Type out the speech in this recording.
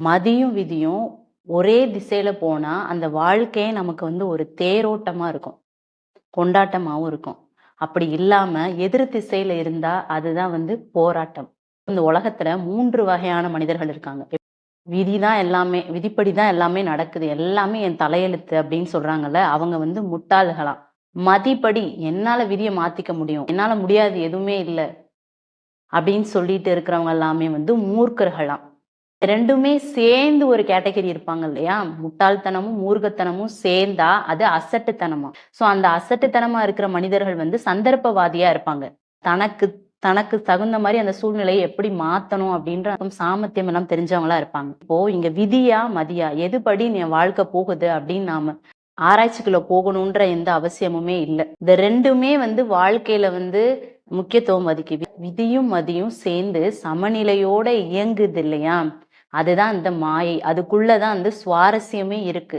மதியும் விதியும் ஒரே திசையில போனா அந்த வாழ்க்கையே நமக்கு வந்து ஒரு தேரோட்டமா இருக்கும். கொண்டாட்டமாகவும் இருக்கும். அப்படி இல்லாம எதிர் திசையில இருந்தா அதுதான் வந்து போராட்டம். இந்த உலகத்துல மூன்று வகையான மனிதர்கள் இருக்காங்க. விதிதான் எல்லாமே விதிப்படிதான் எல்லாமே நடக்குது. எல்லாமே என் தலையெழுத்து அப்படின்னு சொல்றாங்கல்ல அவங்க வந்து முட்டாள்களாம் மதிப்படி என்னால விதியை மாத்திக்க முடியும்? என்னால முடியாது எதுவுமே இல்லை அப்படின்னு சொல்லிட்டு இருக்கிறவங்க எல்லாமே வந்து மூர்க்கர்களாம் ரெண்டுமே சேர்ந்து ஒரு கேட்டகரி இருப்பாங்க இல்லையா? முட்டாள்தனமும் மூர்கத்தனமும் சேர்ந்தா அது அசட்டுத்தனமா. சோ அந்த அசட்டுத்தனமா இருக்கிற மனிதர்கள் வந்து சந்தர்ப்பவாதியா இருப்பாங்க. தனக்கு தனக்கு தகுந்த மாதிரி அந்த சூழ்நிலையை எப்படி மாத்தணும் அப்படின்ற சாமர்த்தியம் எல்லாம் தெரிஞ்சவங்களா இருப்பாங்க. இப்போ இங்க விதியா மதியா எதுபடி என் வாழ்க்கை போகுது அப்படின்னு நாம ஆராய்ச்சிக்குள்ள போகணுன்ற எந்த அவசியமுமே இல்லை. இந்த ரெண்டுமே வந்து வாழ்க்கையில வந்து முக்கியத்துவம் மதிக்கு விதியும் மதியும் சேர்ந்து சமநிலையோட இயங்குது இல்லையா? அதுதான் இந்த மாயை. அதுக்குள்ளதான் வந்து சுவாரஸ்யமே இருக்கு.